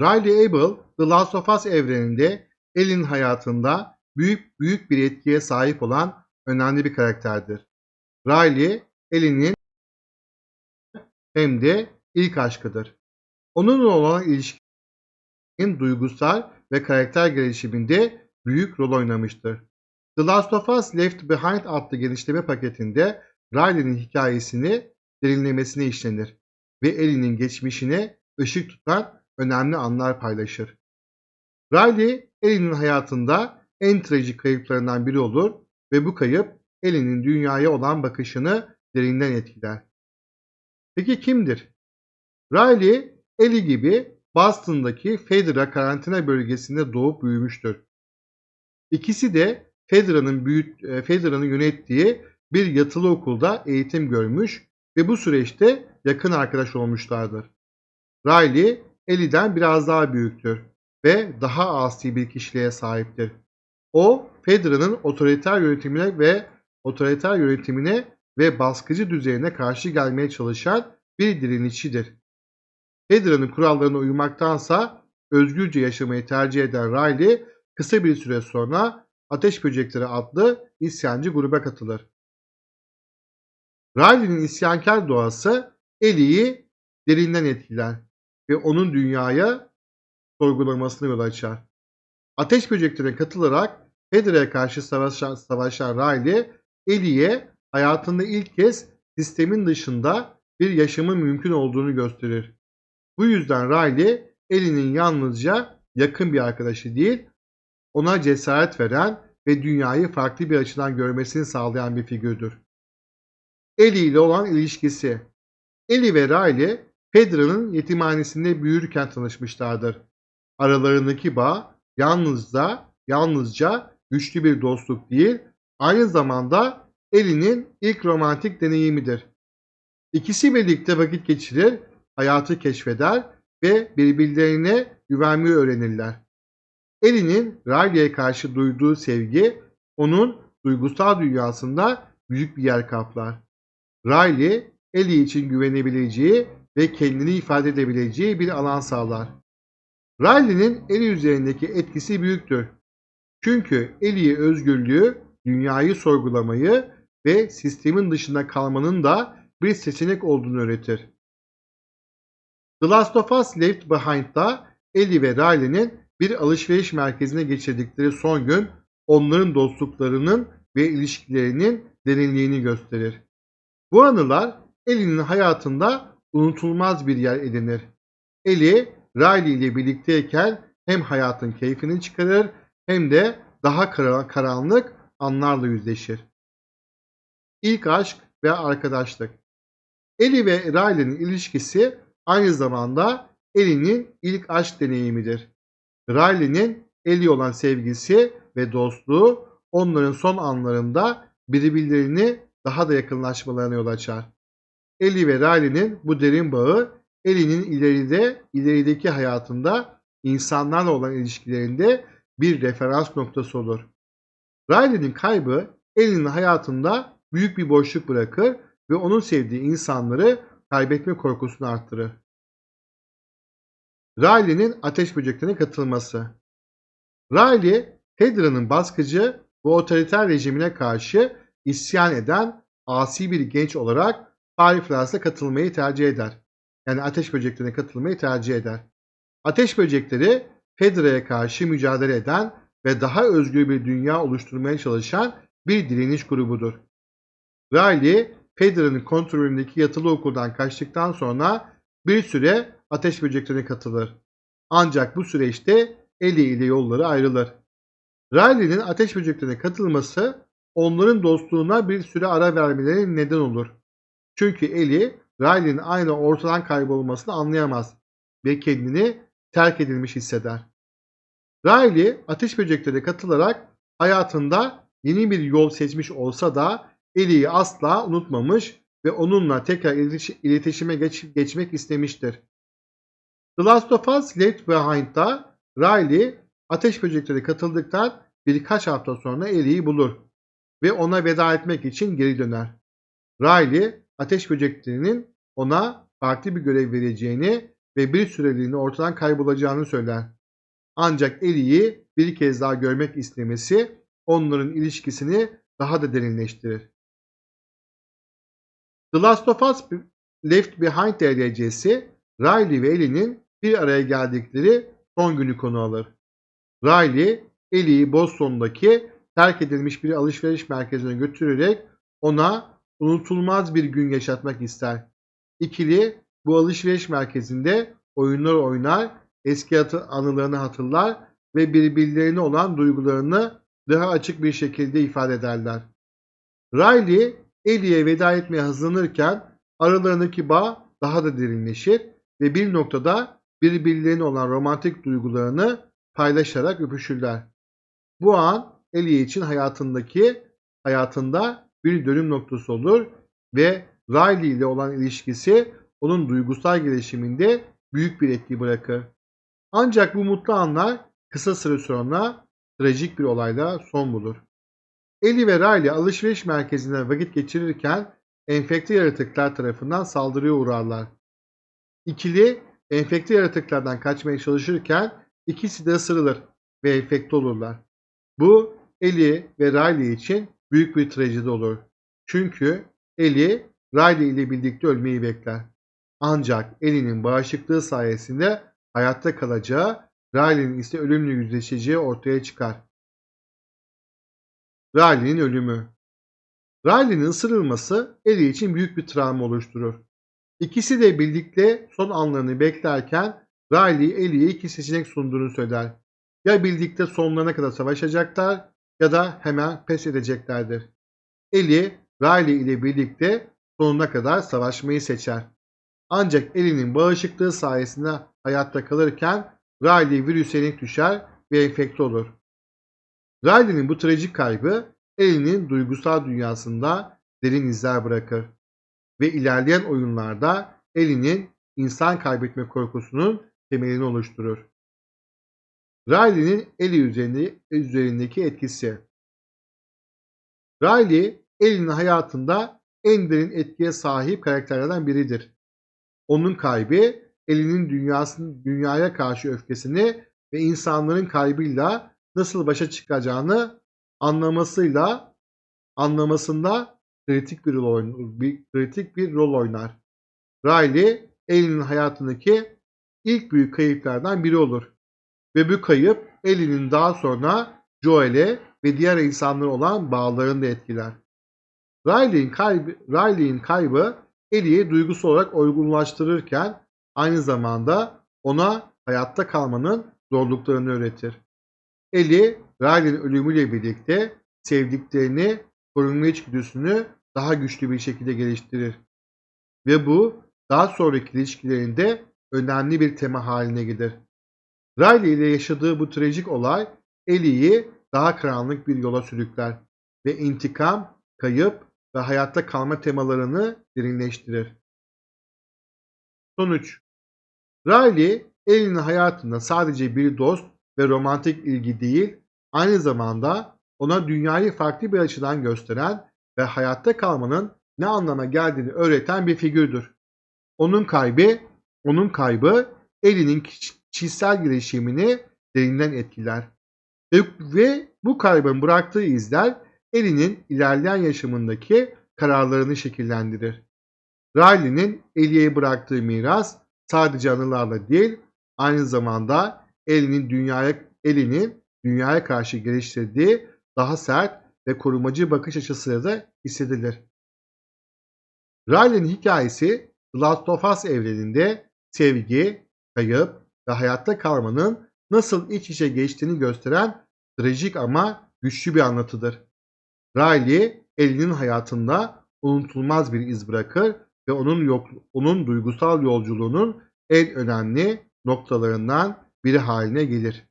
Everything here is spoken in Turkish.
Riley Abel, The Last of Us evreninde Ellie'nin hayatında büyük büyük bir etkiye sahip olan önemli bir karakterdir. Riley, Ellie'nin hem de ilk aşkıdır. Onunla olan ilişkinin duygusal ve karakter gelişiminde büyük rol oynamıştır. The Last of Us Left Behind adlı genişleme paketinde Riley'nin hikayesini derinlemesine işlenir ve Ellie'nin geçmişine ışık tutan önemli anlar paylaşır. Riley, Ellie'nin hayatında en trajik kayıplarından biri olur ve bu kayıp Ellie'nin dünyaya olan bakışını derinden etkiler. Peki kimdir? Riley, Ellie gibi Boston'daki Fedra karantina bölgesinde doğup büyümüştür. İkisi de Fedra'nın büyüt, e, Fedra'nın yönettiği bir yatılı okulda eğitim görmüş ve bu süreçte yakın arkadaş olmuşlardır. Riley, Ellie'den biraz daha büyüktür ve daha asi bir kişiliğe sahiptir. O, Fedra'nın otoriter yönetimine ve otoriter yönetimine ve baskıcı düzeyine karşı gelmeye çalışan bir direnişçidir. Fedra'nın kurallarına uymaktansa özgürce yaşamayı tercih eden Riley kısa bir süre sonra Ateş Böcekleri adlı isyancı gruba katılır. Riley'nin isyankar doğası Ellie'yi derinden etkiler ve onun dünyaya sorgulamasına yol açar. Ateş böceklerine katılarak Fedra'ya karşı savaşan, savaşan Riley, Ellie'ye hayatında ilk kez sistemin dışında bir yaşamın mümkün olduğunu gösterir. Bu yüzden Riley, Ellie'nin yalnızca yakın bir arkadaşı değil, ona cesaret veren ve dünyayı farklı bir açıdan görmesini sağlayan bir figürdür. Ellie ile olan ilişkisi Ellie ve Riley, Fedra'nın yetimhanesinde büyürken tanışmışlardır. Aralarındaki bağ yalnızca, yalnızca güçlü bir dostluk değil, aynı zamanda Ellie'nin ilk romantik deneyimidir. İkisi birlikte vakit geçirir, hayatı keşfeder ve birbirlerine güvenmeyi öğrenirler. Ellie'nin Riley'e karşı duyduğu sevgi onun duygusal dünyasında büyük bir yer kaplar. Riley, Ellie için güvenebileceği ve kendini ifade edebileceği bir alan sağlar. Riley'nin Ellie üzerindeki etkisi büyüktür. Çünkü Ellie'ye özgürlüğü, dünyayı sorgulamayı ve sistemin dışında kalmanın da bir seçenek olduğunu öğretir. The Last of Us Left Behind'da Ellie ve Riley'nin bir alışveriş merkezine geçirdikleri son gün onların dostluklarının ve ilişkilerinin derinliğini gösterir. Bu anılar Ellie'nin hayatında unutulmaz bir yer edinir. Ellie, Riley ile birlikteyken hem hayatın keyfini çıkarır hem de daha karanlık anlarla yüzleşir. İlk aşk ve arkadaşlık Ellie ve Riley'nin ilişkisi aynı zamanda Ellie'nin ilk aşk deneyimidir. Riley'nin Ellie olan sevgisi ve dostluğu onların son anlarında birbirlerini daha da yakınlaşmalarına yol açar. Ellie ve Riley'nin bu derin bağı Ellie'nin ileride ilerideki hayatında insanlarla olan ilişkilerinde bir referans noktası olur. Riley'nin kaybı Ellie'nin hayatında büyük bir boşluk bırakır ve onun sevdiği insanları kaybetme korkusunu arttırır. Riley'nin ateş böceklerine katılması. Riley, Hedra'nın baskıcı ve otoriter rejimine karşı isyan eden asi bir genç olarak Fireflies'a katılmayı tercih eder. Yani ateş böceklerine katılmayı tercih eder. Ateş böcekleri Fedra'ya karşı mücadele eden ve daha özgür bir dünya oluşturmaya çalışan bir direniş grubudur. Riley, Fedra'nın kontrolündeki yatılı okuldan kaçtıktan sonra bir süre ateş böceklerine katılır. Ancak bu süreçte Ellie ile yolları ayrılır. Riley'nin ateş böceklerine katılması onların dostluğuna bir süre ara vermelerine neden olur. Çünkü Ellie, Riley'nin aynı ortadan kaybolmasını anlayamaz ve kendini terk edilmiş hisseder. Riley ateş böceklerine katılarak hayatında yeni bir yol seçmiş olsa da Ellie'yi asla unutmamış ve onunla tekrar iletişime geç, geçmek istemiştir. The Last of Us Left Behind'da Riley ateş böcekleri katıldıktan birkaç hafta sonra Ellie'yi bulur ve ona veda etmek için geri döner. Riley ateş böceklerinin ona farklı bir görev vereceğini ve bir süreliğine ortadan kaybolacağını söyler. Ancak Ellie'yi bir kez daha görmek istemesi onların ilişkisini daha da derinleştirir. The Last of Us Left Behind DLC'si Riley ve Ellie'nin bir araya geldikleri son günü konu alır. Riley, Ellie'yi Boston'daki terk edilmiş bir alışveriş merkezine götürerek ona unutulmaz bir gün yaşatmak ister. İkili bu alışveriş merkezinde oyunlar oynar, eski anılarını hatırlar ve birbirlerine olan duygularını daha açık bir şekilde ifade ederler. Riley, Ellie'ye veda etmeye hazırlanırken aralarındaki bağ daha da derinleşir ve bir noktada birbirlerine olan romantik duygularını paylaşarak öpüşürler. Bu an Ellie için hayatındaki hayatında bir dönüm noktası olur ve Riley ile olan ilişkisi onun duygusal gelişiminde büyük bir etki bırakır. Ancak bu mutlu anlar kısa süre sonra trajik bir olayla son bulur. Ellie ve Riley alışveriş merkezinde vakit geçirirken enfekte yaratıklar tarafından saldırıya uğrarlar. İkili enfekte yaratıklardan kaçmaya çalışırken ikisi de ısırılır ve enfekte olurlar. Bu Ellie ve Riley için büyük bir trajedi olur. Çünkü Ellie Riley ile birlikte ölmeyi bekler. Ancak Ellie'nin bağışıklığı sayesinde hayatta kalacağı, Riley'nin ise ölümle yüzleşeceği ortaya çıkar. Riley'nin ölümü Riley'nin ısırılması Ellie için büyük bir travma oluşturur. İkisi de birlikte son anlarını beklerken Riley Ellie'ye iki seçenek sunduğunu söyler. Ya birlikte sonlarına kadar savaşacaklar ya da hemen pes edeceklerdir. Ellie, Riley ile birlikte sonuna kadar savaşmayı seçer. Ancak Ellie'nin bağışıklığı sayesinde hayatta kalırken Riley virüse yenik düşer ve enfekte olur. Riley'nin bu trajik kaybı Ellie'nin duygusal dünyasında derin izler bırakır ve ilerleyen oyunlarda Ellie'nin insan kaybetme korkusunun temelini oluşturur. Riley'nin Ellie üzerinde, üzerindeki etkisi Riley, Ellie'nin hayatında en derin etkiye sahip karakterlerden biridir. Onun kaybı, Ellie'nin dünyasının dünyaya karşı öfkesini ve insanların kaybıyla nasıl başa çıkacağını anlamasıyla anlamasında kritik bir rol. Bir, kritik bir rol oynar. Riley, Ellie'nin hayatındaki ilk büyük kayıplardan biri olur. Ve bu kayıp Ellie'nin daha sonra Joel'e ve diğer insanlara olan bağlarını da etkiler. Riley'in kaybı, Riley'in kaybı Ellie'yi duygusal olarak olgunlaştırırken aynı zamanda ona hayatta kalmanın zorluklarını öğretir. Ellie, Riley'nin ölümüyle birlikte sevdiklerini korunma içgüdüsünü daha güçlü bir şekilde geliştirir. Ve bu daha sonraki ilişkilerinde önemli bir tema haline gelir. Riley ile yaşadığı bu trajik olay Ellie'yi daha karanlık bir yola sürükler ve intikam, kayıp ve hayatta kalma temalarını derinleştirir. Sonuç Riley, Ellie'nin hayatında sadece bir dost ve romantik ilgi değil, aynı zamanda ona dünyayı farklı bir açıdan gösteren ve hayatta kalmanın ne anlama geldiğini öğreten bir figürdür. Onun kaybı, onun kaybı Ellie'nin kişisel gelişimini derinden etkiler. Ve, ve bu kaybın bıraktığı izler Ellie'nin ilerleyen yaşamındaki kararlarını şekillendirir. Riley'nin Ellie'ye bıraktığı miras sadece anılarla değil, aynı zamanda Ellie'nin dünyaya Ellie'nin dünyaya karşı geliştirdiği daha sert ve korumacı bakış açısıyla da hissedilir. Riley'nin hikayesi The Last of Us evreninde sevgi, kayıp ve hayatta kalmanın nasıl iç içe geçtiğini gösteren trajik ama güçlü bir anlatıdır. Riley, Ellie'nin hayatında unutulmaz bir iz bırakır ve onun yok, onun duygusal yolculuğunun en önemli noktalarından biri haline gelir.